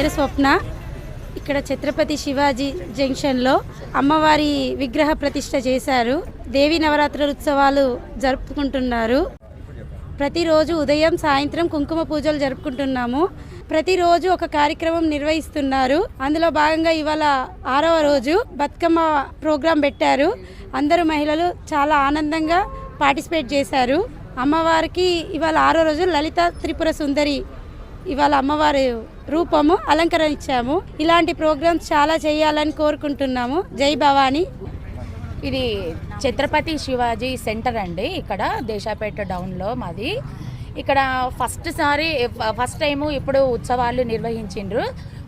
పేరు స్వప్న ఇక్కడ ఛత్రపతి శివాజీ జంక్షన్లో అమ్మవారి విగ్రహ ప్రతిష్ట చేశారు. దేవి నవరాత్రుల ఉత్సవాలు జరుపుకుంటున్నారు. ప్రతిరోజు ఉదయం సాయంత్రం కుంకుమ పూజలు జరుపుకుంటున్నాము. ప్రతిరోజు ఒక కార్యక్రమం నిర్వహిస్తున్నారు. అందులో భాగంగా ఇవాళ ఆరవ రోజు బతుకమ్మ ప్రోగ్రాం పెట్టారు. అందరూ మహిళలు చాలా ఆనందంగా పార్టిసిపేట్ చేశారు. అమ్మవారికి ఇవాళ ఆరో రోజు లలిత త్రిపుర సుందరి ఇవాళ అమ్మవారి రూపము అలంకరించాము ఇలాంటి ప్రోగ్రామ్స్ చాలా చేయాలని కోరుకుంటున్నాము. జై భవానీ. ఇది ఛత్రపతి శివాజీ సెంటర్ అండి. ఇక్కడ దేశాపేట డౌన్లో మాది. ఇక్కడ ఫస్ట్ సారి ఫస్ట్ టైము ఇప్పుడు ఉత్సవాలు నిర్వహించిండ్రు.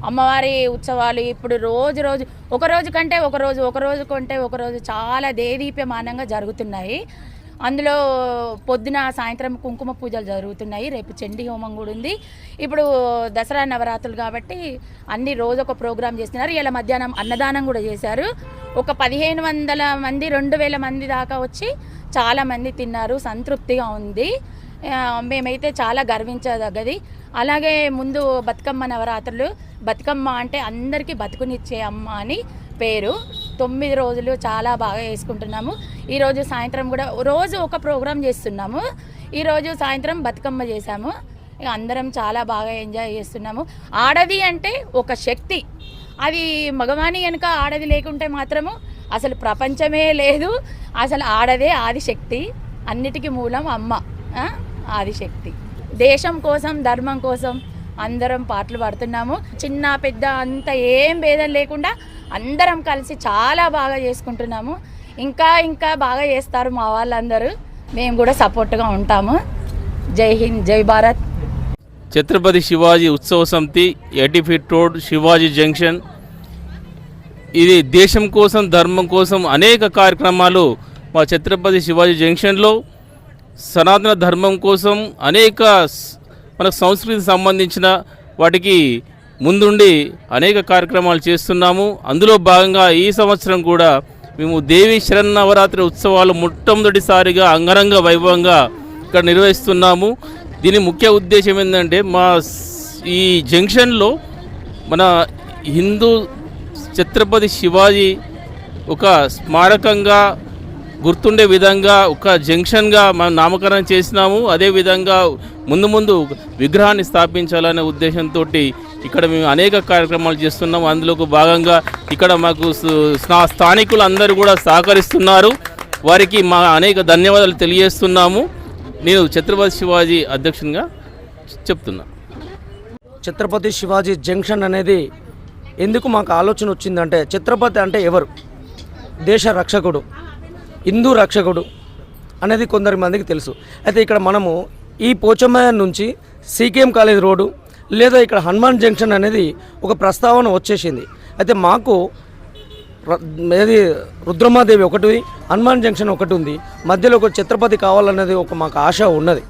అమ్మవారి ఉత్సవాలు ఇప్పుడు రోజు రోజు ఒక రోజు కంటే ఒక రోజు ఒక రోజు కంటే ఒక రోజు చాలా దేదీప్యమానంగా జరుగుతున్నాయి. అందులో పొద్దున సాయంత్రం కుంకుమ పూజలు జరుగుతున్నాయి. రేపు చండీ హోమం కూడా ఉంది. ఇప్పుడు దసరా నవరాత్రులు కాబట్టి అన్ని రోజు ఒక ప్రోగ్రామ్ చేస్తున్నారు. ఇలా మధ్యాహ్నం అన్నదానం కూడా చేశారు. ఒక పదిహేను వందల మంది రెండు వేల మంది దాకా వచ్చి చాలామంది తిన్నారు. సంతృప్తిగా ఉంది. మేమైతే చాలా గర్వించదగ్గది. అలాగే ముందు బతుకమ్మ నవరాత్రులు. బతుకమ్మ అంటే అందరికీ బతుకునిచ్చే అమ్మ అని పేరు. తొమ్మిది రోజులు చాలా బాగా చేసుకుంటున్నాము. ఈరోజు సాయంత్రం కూడా రోజు ఒక ప్రోగ్రాం చేస్తున్నాము. ఈరోజు సాయంత్రం బతుకమ్మ చేశాము. ఇక అందరం చాలా బాగా ఎంజాయ్ చేస్తున్నాము. ఆడది అంటే ఒక శక్తి. అది మగవాణి కనుక ఆడది లేకుంటే మాత్రము అసలు ప్రపంచమే లేదు. అసలు ఆడదే ఆదిశక్తి అన్నిటికీ మూలం అమ్మ ఆదిశక్తి దేశం కోసం ధర్మం కోసం అందరం పాటలు పాడుతున్నాము. చిన్న పెద్ద అంత ఏం భేదం లేకుండా అందరం కలిసి చాలా బాగా చేసుకుంటున్నాము. ఇంకా ఇంకా బాగా చేస్తారు మా వాళ్ళందరూ. మేము కూడా సపోర్ట్గా ఉంటాము. జై హింద్ జై భారత్. ఛత్రపతి శివాజీ ఉత్సవ సమితి eighty feet road Shivaji junction. ఇది దేశం కోసం ధర్మం కోసం అనేక కార్యక్రమాలు మా ఛత్రపతి శివాజీ జంక్షన్లో సనాతన ధర్మం కోసం అనేక మనకు మన సంస్కృతికి సంబంధించిన వాటికి ముందుండి అనేక కార్యక్రమాలు చేస్తున్నాము. అందులో భాగంగా ఈ సంవత్సరం కూడా మేము దేవి శరన్నవరాత్రి ఉత్సవాలు మొట్టమొదటిసారిగా అంగరంగ వైభవంగా ఇక్కడ నిర్వహిస్తున్నాము. దీని ముఖ్య ఉద్దేశం ఏంటంటే మా ఈ జంక్షన్లో మన హిందూ ఛత్రపతి శివాజీ ఒక స్మారకంగా గుర్తుండే విధంగా ఒక జంక్షన్గా మనం నామకరణం చేసినాము. అదేవిధంగా ముందు ముందు విగ్రహాన్ని స్థాపించాలనే ఉద్దేశంతో ఇక్కడ మేము అనేక కార్యక్రమాలు చేస్తున్నాము. అందులో భాగంగా ఇక్కడ మాకు స్థానికులు అందరూ కూడా సహకరిస్తున్నారు. వారికి మా అనేక ధన్యవాదాలు తెలియజేస్తున్నాము. నేను ఛత్రపతి శివాజీ అధ్యక్షునిగా చెప్తున్నా. ఛత్రపతి శివాజీ జంక్షన్ అనేది ఎందుకు మాకు ఆలోచన వచ్చిందంటే ఛత్రపతి అంటే ఎవరు? దేశ రక్షకుడు. హిందూ రక్షకుడు అనేది కొందరి మందికి తెలుసు. అయితే ఇక్కడ మనము ఈ పోచమ్మయ్య నుంచి సీకేఎం కాలేజ్ రోడ్డు లేదా ఇక్కడ హనుమాన్ జంక్షన్ అనేది ఒక ప్రస్తావన వచ్చేసింది. అయితే మాకు ఏది రుద్రమాదేవి ఒకటి హనుమాన్ జంక్షన్ ఒకటి ఉంది. మధ్యలో ఒక ఛత్రపతి కావాలనేది ఒక మాకు ఆశ ఉన్నది.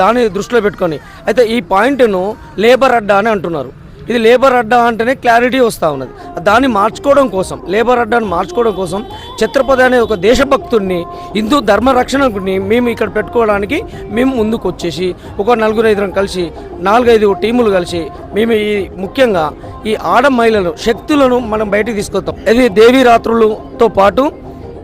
దాన్ని దృష్టిలో పెట్టుకొని. అయితే ఈ పాయింట్ను లేబర్ అడ్డా అని అంటున్నారు. ఇది లేబర్ అడ్డా అంటేనే క్లారిటీ వస్తూ ఉన్నది. దాన్ని మార్చుకోవడం కోసం లేబర్ అడ్డాను మార్చుకోవడం కోసం ఛత్రపతి అనే ఒక దేశభక్తుడిని హిందూ ధర్మ రక్షణకుడిని మేము ఇక్కడ పెట్టుకోవడానికి మేము ముందుకు వచ్చేసి ఒక నలుగురు ఐదుగురం కలిసి నాలుగైదు టీములు కలిసి మేము ఈ ముఖ్యంగా ఈ ఆడ మహిళలు శక్తులను మనం బయటికి తీసుకొస్తాం. ఇది దేవీ రాత్రులతో పాటు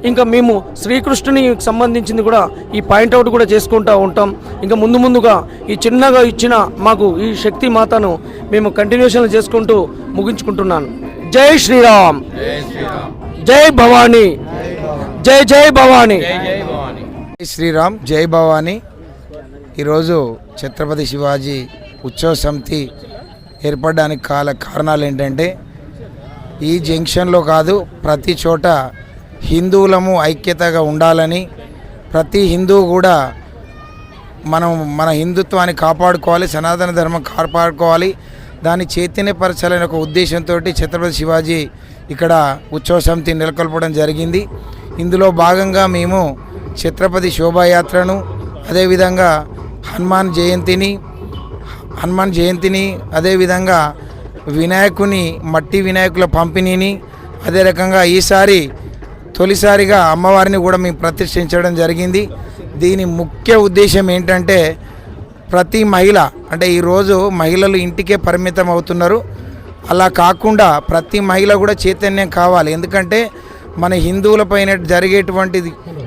ఇంకా మేము శ్రీకృష్ణునికి సంబంధించింది కూడా ఈ పాయింట్అవుట్ కూడా చేసుకుంటూ ఉంటాం. ఇంకా ముందు ముందుగా ఈ చిన్నగా ఇచ్చిన మాకు ఈ శక్తి మాతను మేము కంటిన్యూషన్ చేసుకుంటూ ముగించుకుంటున్నాను. జై శ్రీరామ్. జై భవానీ. జై జై భవానీ. జై శ్రీరామ్ జై భవానీ. ఈరోజు ఛత్రపతి శివాజీ ఉత్సవ సమితి ఏర్పడడానికి కాల కారణాలు ఏంటంటే ఈ జంక్షన్లో కాదు ప్రతి చోట హిందువులము ఐక్యతగా ఉండాలని ప్రతి హిందువు కూడా మనం మన హిందుత్వాన్ని కాపాడుకోవాలి సనాతన ధర్మం కాపాడుకోవాలి. దాన్ని చైతన్యపరచాలనే ఒక ఉద్దేశంతో ఛత్రపతి శివాజీ ఇక్కడ ఉత్సవ సమితి నెలకొల్పడం జరిగింది. ఇందులో భాగంగా మేము ఛత్రపతి శోభాయాత్రను అదేవిధంగా హనుమాన్ జయంతిని హనుమాన్ జయంతిని అదేవిధంగా వినాయకుని మట్టి వినాయకుల పంపిణీని అదే రకంగా ఈసారి తొలిసారిగా అమ్మవారిని కూడా మేము ప్రతిష్ఠించడం జరిగింది. దీని ముఖ్య ఉద్దేశం ఏంటంటే ప్రతి మహిళ అంటే ఈరోజు మహిళలు ఇంటికే పరిమితం అవుతున్నారు. అలా కాకుండా ప్రతి మహిళ కూడా చైతన్యం కావాలి. ఎందుకంటే మన హిందువులపైన జరిగేటువంటి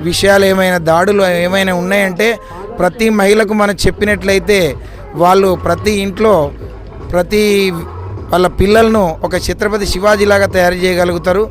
విషయాలు ఏమైనా దాడులు ఏమైనా ఉన్నాయంటే ప్రతి మహిళకు మనం చెప్పినట్లయితే వాళ్ళు ప్రతి ఇంట్లో ప్రతి వాళ్ళ పిల్లలను ఒక ఛత్రపతి శివాజీలాగా తయారు చేయగలుగుతారు.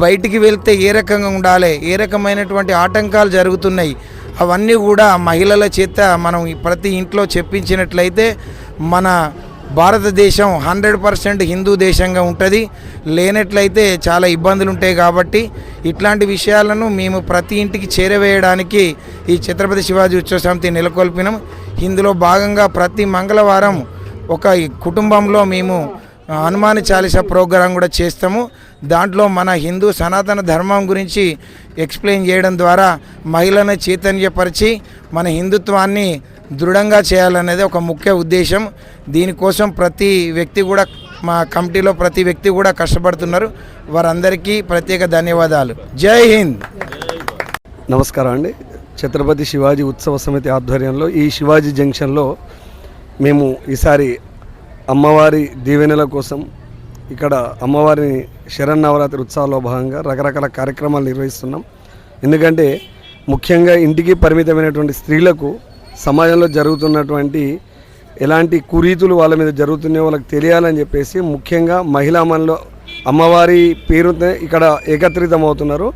బయటికి వెళ్తే ఏ రకంగా ఉండాలి? ఏ రకమైనటువంటి ఆటంకాలు జరుగుతున్నాయి? అవన్నీ కూడా మహిళల చేత మనం ప్రతి ఇంట్లో చెప్పించినట్లయితే మన భారతదేశం హండ్రెడ్ పర్సెంట్ హిందూ దేశంగా ఉంటుంది. లేనట్లయితే చాలా ఇబ్బందులు ఉంటాయి కాబట్టి ఇట్లాంటి విషయాలను మేము ప్రతి ఇంటికి చేరవేయడానికి ఈ ఛత్రపతి శివాజీ ఉత్సవ సమితి నెలకొల్పినాం. ఇందులో భాగంగా ప్రతి మంగళవారం ఒక కుటుంబంలో మేము హనుమాన్ చాలీస ప్రోగ్రాం కూడా చేస్తాము. దాంట్లో మన హిందూ సనాతన ధర్మం గురించి ఎక్స్ప్లెయిన్ చేయడం ద్వారా మహిళలను చైతన్యపరిచి మన హిందుత్వాన్ని దృఢంగా చేయాలనేది ఒక ముఖ్య ఉద్దేశం. దీనికోసం ప్రతి వ్యక్తి కూడా మా కమిటీలో ప్రతి వ్యక్తి కూడా కష్టపడుతున్నారు. వారందరికీ ప్రత్యేక ధన్యవాదాలు. జై హింద్! నమస్కారం అండి. ఛత్రపతి శివాజీ ఉత్సవ సమితి ఆధ్వర్యంలో ఈ శివాజీ జంక్షన్లో మేము ఈసారి అమ్మవారి దీవెనల కోసం ఇక్కడ అమ్మవారిని శరన్నవరాత్రి ఉత్సవాల్లో భాగంగా రకరకాల కార్యక్రమాలు నిర్వహిస్తున్నాం. ఎందుకంటే ముఖ్యంగా ఇంటికి పరిమితమైనటువంటి స్త్రీలకు సమాజంలో జరుగుతున్నటువంటి ఎలాంటి కురీతులు వాళ్ళ మీద జరుగుతున్నాయో వాళ్ళకి తెలియాలని చెప్పేసి ముఖ్యంగా మహిళా మనలో అమ్మవారి పేరుతో ఇక్కడ ఏకత్రితం అవుతున్నారు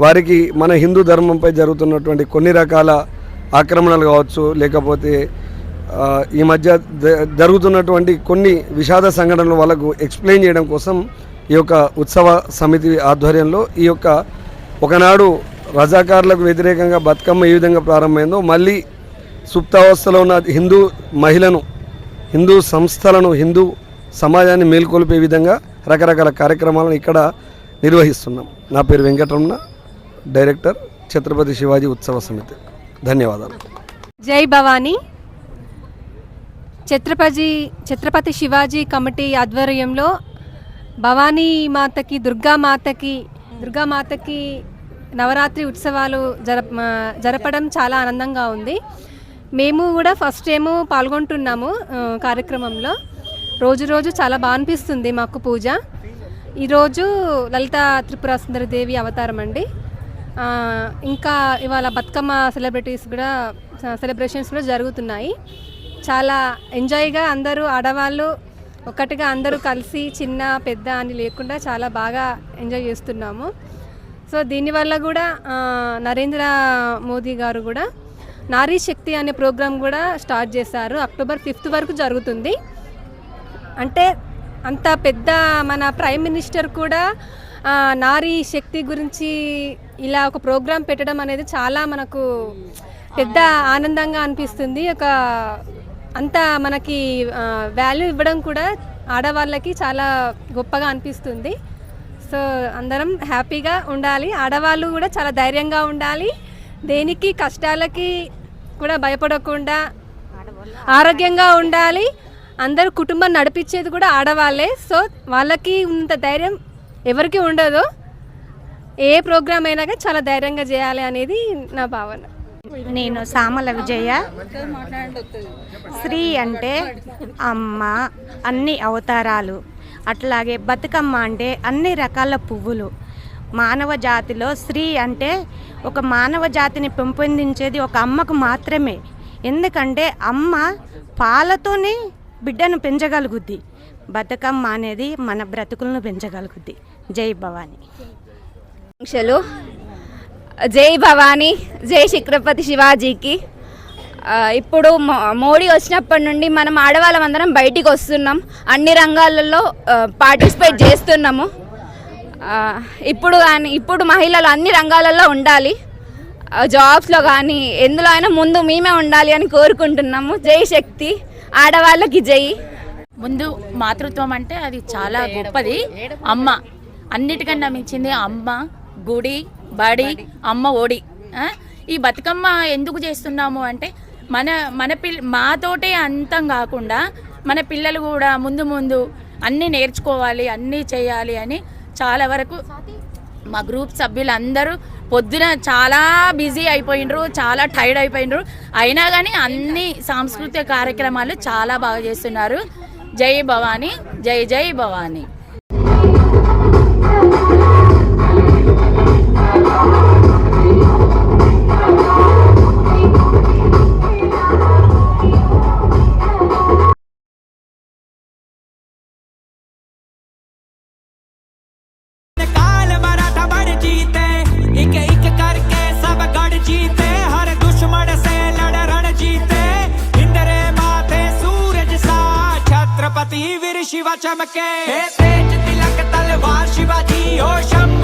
వారికి మన హిందూ ధర్మంపై జరుగుతున్నటువంటి కొన్ని రకాల ఆక్రమణలు కావచ్చు లేకపోతే ఈ మధ్య జరుగుతున్నటువంటి కొన్ని విషాద సంఘటనలు వాళ్ళకు ఎక్స్ప్లెయిన్ చేయడం కోసం ఈ యొక్క ఉత్సవ సమితి ఆధ్వర్యంలో ఈ యొక్క ఒకనాడు రజాకారులకు వ్యతిరేకంగా బతుకమ్మ ఏ విధంగా ప్రారంభమైందో మళ్ళీ సుప్తావస్థలో ఉన్న హిందూ మహిళను హిందూ సంస్థలను హిందూ సమాజాన్ని మేల్కొల్పే విధంగా రకరకాల కార్యక్రమాలను ఇక్కడ నిర్వహిస్తున్నాం. నా పేరు వెంకటరమణ డైరెక్టర్ ఛత్రపతి శివాజీ ఉత్సవ సమితి. ధన్యవాదాలు. జై భవానీ. ఛత్రపతి ఛత్రపతి శివాజీ కమిటీ ఆధ్వర్యంలో భవానీ మాతకి దుర్గామాతకి దుర్గామాతకి నవరాత్రి ఉత్సవాలు జరప జరపడం చాలా ఆనందంగా ఉంది. మేము కూడా ఫస్ట్ టైము పాల్గొంటున్నాము కార్యక్రమంలో. రోజు రోజు చాలా బాగా అనిపిస్తుంది మాకు పూజ. ఈరోజు లలిత త్రిపుర సుందరదేవి అవతారం అండి. ఇంకా ఇవాళ బతుకమ్మ సెలబ్రిటీస్ కూడా సెలబ్రేషన్స్ కూడా జరుగుతున్నాయి. చాలా ఎంజాయ్గా అందరూ ఆడవాళ్ళు ఒకటిగా అందరూ కలిసి చిన్న పెద్ద అని లేకుండా చాలా బాగా ఎంజాయ్ చేస్తున్నాము. సో దీనివల్ల కూడా నరేంద్ర మోదీ గారు కూడా నారీ శక్తి అనే ప్రోగ్రాం కూడా స్టార్ట్ చేశారు. అక్టోబర్ ఫిఫ్త్ వరకు జరుగుతుంది. అంటే అంత పెద్ద మన ప్రైమ్ మినిస్టర్ కూడా నారీ శక్తి గురించి ఇలా ఒక ప్రోగ్రాం పెట్టడం అనేది చాలా మనకు పెద్ద ఆనందంగా అనిపిస్తుంది. ఒక అంత మనకి వాల్యూ ఇవ్వడం కూడా ఆడవాళ్ళకి చాలా గొప్పగా అనిపిస్తుంది. సో అందరం హ్యాపీగా ఉండాలి. ఆడవాళ్ళు కూడా చాలా ధైర్యంగా ఉండాలి. దేనికి కష్టాలకి కూడా భయపడకుండా ఆరోగ్యంగా ఉండాలి. అందరూ కుటుంబం నడిపించేది కూడా ఆడవాళ్ళే. సో వాళ్ళకి ఉన్నంత ధైర్యం ఎవరికి ఉండదు. ఏ ప్రోగ్రామ్ అయినా కానీ చాలా ధైర్యంగా చేయాలి అనేది నా భావన. నేను సామల విజయ. స్త్రీ అంటే అమ్మ అన్ని అవతారాలు. అట్లాగే బతుకమ్మ అంటే అన్ని రకాల పువ్వులు. మానవ జాతిలో స్త్రీ అంటే ఒక మానవ జాతిని పెంపొందించేది ఒక అమ్మకు మాత్రమే. ఎందుకంటే అమ్మ పాలతోనే బిడ్డను పెంచగలుగుద్ది. బతుకమ్మ అనేది మన బ్రతుకులను పెంచగలుగుద్ది. జై భవాని. ఆకాంక్షలు. జై భవానీ జై ఛత్రపతి శివాజీకి. ఇప్పుడు మో- మోడీ వచ్చినప్పటి నుండి మనం ఆడవాళ్ళం అందరం బయటికి వస్తున్నాం. అన్ని రంగాలలో పార్టిసిపేట్ చేస్తున్నాము. ఇప్పుడు కానీ ఇప్పుడు మహిళలు అన్ని రంగాలలో ఉండాలి. జాబ్స్లో కానీ ఎందులో అయినా ముందు మేమే ఉండాలి అని కోరుకుంటున్నాము. జై శక్తి ఆడవాళ్ళకి జై. ముందు మాతృత్వం అంటే అది చాలా గొప్పది. అమ్మ అన్నిటికన్నా మించింది అమ్మ గుడి బడి అమ్మ ఒడి. ఈ బతుకమ్మ ఎందుకు చేస్తున్నాము అంటే మన మన పిల్ల మాతోటే అంతం కాకుండా మన పిల్లలు కూడా ముందు ముందు అన్నీ నేర్చుకోవాలి అన్నీ చేయాలి అని చాలా వరకు మా గ్రూప్ సభ్యులందరూ పొద్దున చాలా బిజీ అయిపోయినరు చాలా టైర్డ్ అయిపోయినరు అయినా కానీ అన్ని సాంస్కృతిక కార్యక్రమాలు చాలా బాగా చేస్తున్నారు. జై భవానీ జై జై భవానీ. छत्रपति वीर शिवा चमके। तिलक तलवार शिवाजी ओ शंभु।